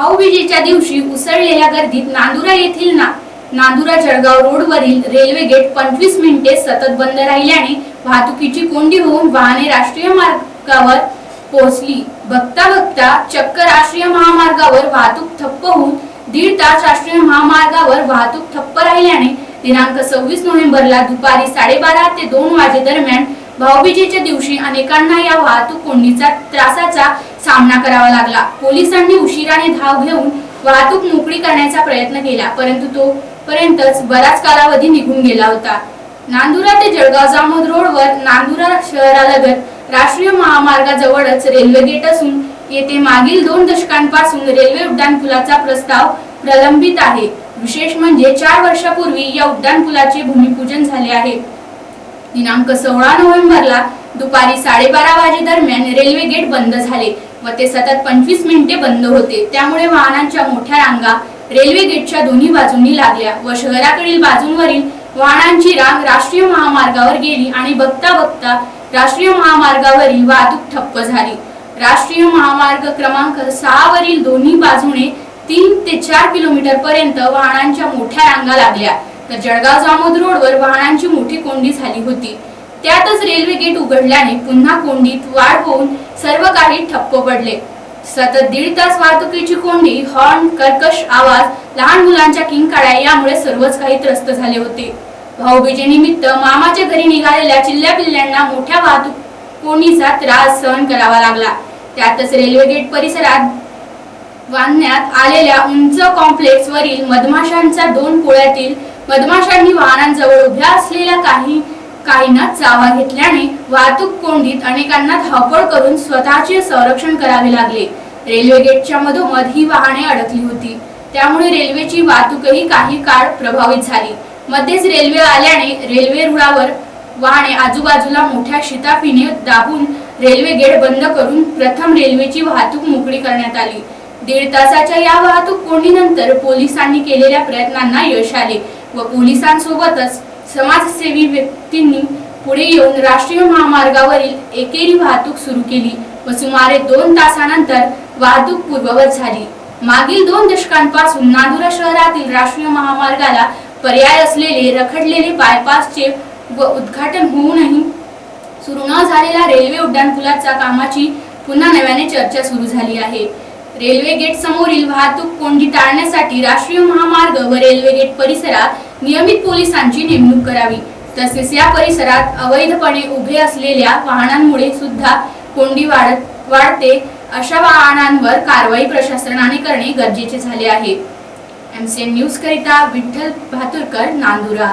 भाऊबीजेच्या दिवशी उसळलेल्या गर्दीत नांदुरा येथील ना नांदुरा जळगाव रोडवरील रेल्वे गेट पंचवीस मिनिटे सतत बंद राहिल्याने वाहतुकीची कोंडी होऊन वाहने राष्ट्रीय मार्गावर पोहोचली. बघता बघता चक्क राष्ट्रीय महामार्गावर वाहतूक ठप्प होऊन दीड तास राष्ट्रीय महामार्गावर वाहतूक ठप्प राहिल्याने दिनांक सव्वीस नोव्हेंबरला दुपारी साडेबारा ते दोन वाजे दरम्यान भाऊबीजेच्या दिवशी अनेकांना या वाहतूक कोंडीचा त्रासाचा सामना करावा लागला. पोलिसांनी उशिराने धाव घेऊन वाहतूक मोकळी करण्याचा प्रयत्न केला परंतु तो पर्यंतच बराच कालावधी निघून गेला होता. नांदुरा ते जळगाव जामोद रोडवर नांदुरा शहरालगत राष्ट्रीय महामार्गाजवळच रेल्वे गेट असून येथे मागील दोन दशकांपासून रेल्वे उड्डाणपुलाचा प्रस्ताव प्रलंबित आहे. विशेष म्हणजे चार वर्षापूर्वी या उड्डाणपुलाचे भूमिपूजन झाले आहे. दिनांक सोळा नोव्हेंबरला दुपारी साडेबारा वाजे दरम्यान रेल्वे गेट बंद झाले. व ते सतत पंचवीस मिनिटे बंद होते. त्यामुळे वाहनांच्या मोठ्या रांगा रेल्वे गेटच्या दोन्ही बाजूंनी लागल्या व शहराकडील बाजूंवरील वाहनांची रांग राष्ट्रीय महामार्गावर गेली आणि बघता बघता राष्ट्रीय महामार्गावरील वाहतूक ठप्प झाली. राष्ट्रीय महामार्ग क्रमांक सहा वरील दोन्ही बाजूने तीन ते चार किलोमीटर पर्यंत वाहनांच्या मोठ्या रांगा लागल्या. तर जळगाव जामोद रोडवर वाहनांची मोठी कोंडी झाली होती. त्यातच रेल्वे गेट उघडल्याने पुन्हा कोंडीत वाढ होऊन सर्व काही ठप्प पडले. सतत दीड तास वाहतुकीची कोंडी हॉर्न कर्कश आवाज लहान मुलांच्या किंकाळ्या यामुळे सर्वच काही त्रस्त झाले होते. भाऊबीजे निमित्त मामाच्या घरी निघालेल्या चिल्ल्या पिल्ल्यांना मोठ्या वाहतूक कोंडीचा त्रास सहन करावा लागला. त्यातच रेल्वे गेट परिसरात बांधण्यात आलेल्या उंच कॉम्प्लेक्स वरील मधमाशांच्या दोन पोळ्यातील मधमाशांनी वाहनांजवळ उभ्या असलेल्या काही काहींना चावा घेतल्याने वाहतूक कोंडीत अनेकांना धावपळ करून स्वतःचे संरक्षण करावे लागले. रेल्वे गेटच्या मधोमध ही वाहने अडकली होती. त्यामुळे रेल्वेची वाहतूकही काही काळ प्रभावित झाली. मध्येच रेल्वे आल्याने रेल्वे रुळावर वाहने आजूबाजूला मोठ्या शिताफीने दाबून रेल्वे गेट बंद करून प्रथम रेल्वेची वाहतूक मोकळी करण्यात आली. दीड तासाच्या या वाहतूक कोंडीनंतर पोलिसांनी केलेल्या प्रयत्नांना यश आले व पोलिसांसोबतच समाजसेवी व्यक्तींनी पुढे येऊन राष्ट्रीय महामार्गावरील एकेरी वाहतूक सुरू केली व सुमारे दोन तासानंतर वाहतूक पूर्ववत झाली. मागील दोन दशकांपासून नांदुरा शहरातील राष्ट्रीय महामार्गाला पर्याय असलेले रखडलेले बायपासचे व उद्घाटन होऊनही सुरू न झालेल्या रेल्वे उड्डाणपुलाच्या कामाची पुन्हा नव्याने चर्चा सुरू झाली आहे. रेल्वे गेट समोरील वाहतूक कोंडी टाळण्यासाठी राष्ट्रीय महामार्ग व रेल्वे गेट परिसरात नियमित पोलिसांची नेमणूक करावी. तसेच या परिसरात अवैधपणे उभे असलेल्या वाहनांमुळे सुद्धा कोंडी वाढत वाढते अशा वाहनांवर कारवाई प्रशासनाने करणे गरजेचे झाले आहे. एमसीएन न्यूज करिता विठ्ठल भातुरकर नांदुरा.